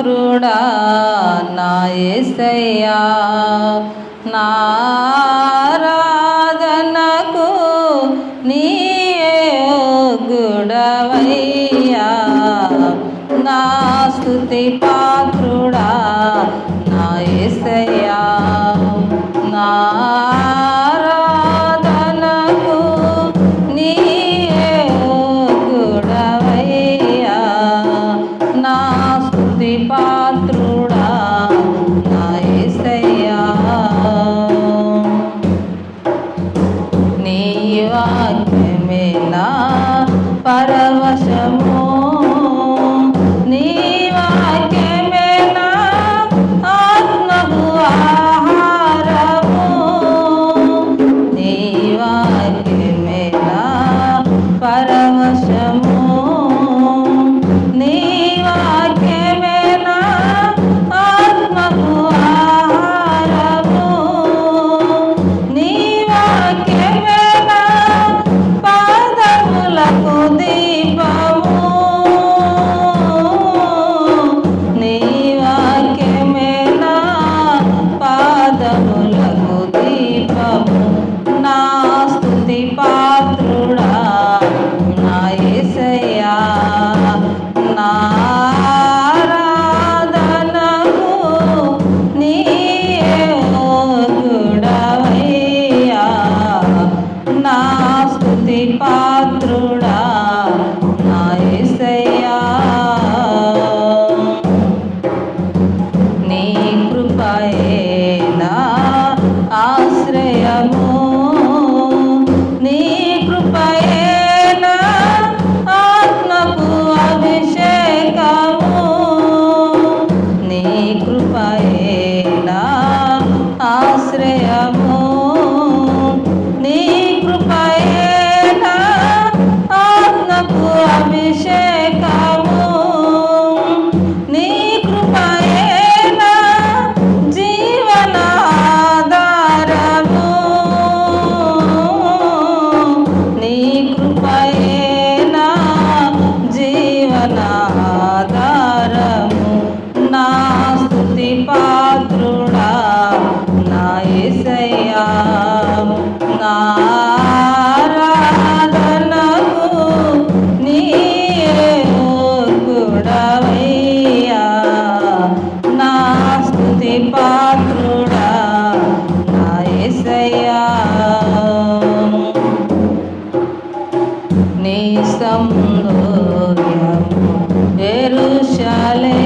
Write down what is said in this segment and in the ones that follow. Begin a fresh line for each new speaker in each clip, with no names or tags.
మాతృడా నా ఏసయ్యా నారాధనకు నీయగుడవయ్యా నా స్థుతి పాత్రుడా నా ఏసయ్యా నా amor, ni నీ సంభోయం ఎరుశాలే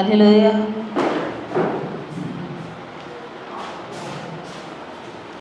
ฮาเลลูยา